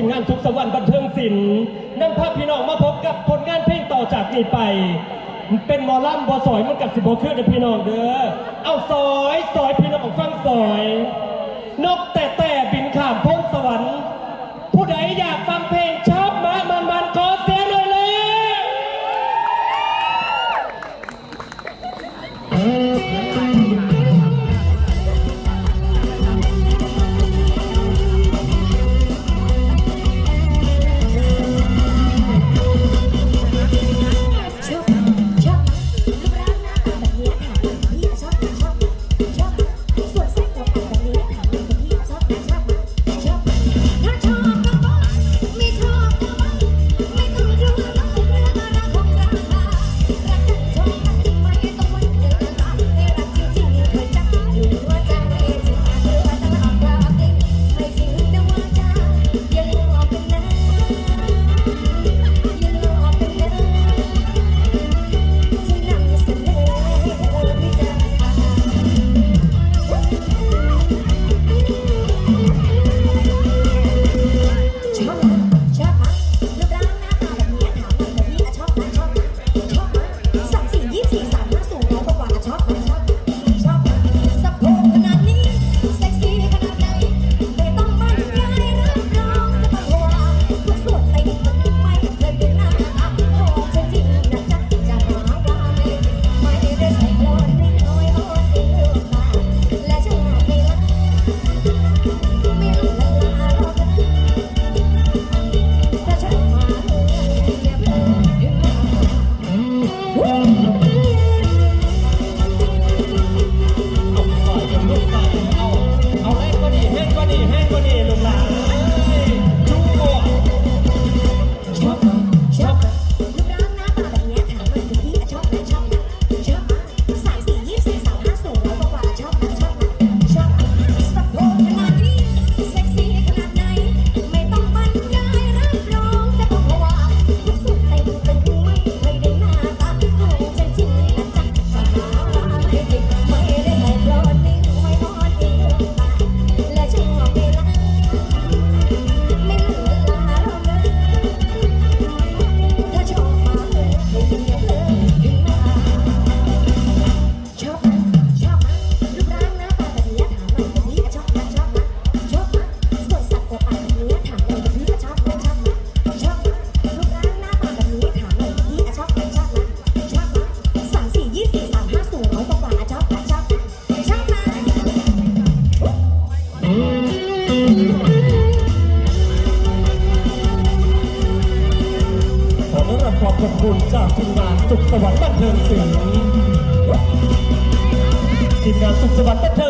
ทีมงานสุขสวรรค์บันเทิงศิลป์นำภาพพี่น้องมาพบกับผลงานเพลงต่อจากนี้ไป เป็นมอลัมบอสอยมันกับสิบโบเครื่องเด้อพี่น้องเด้อเอาซอยซอยพี่น้องฟังซอย นกแต ขอบคุณจากทีมงานสุขสวัสดิ์บันเทิงเสียงทีมงานสุขสวัสดิ์บันเทิง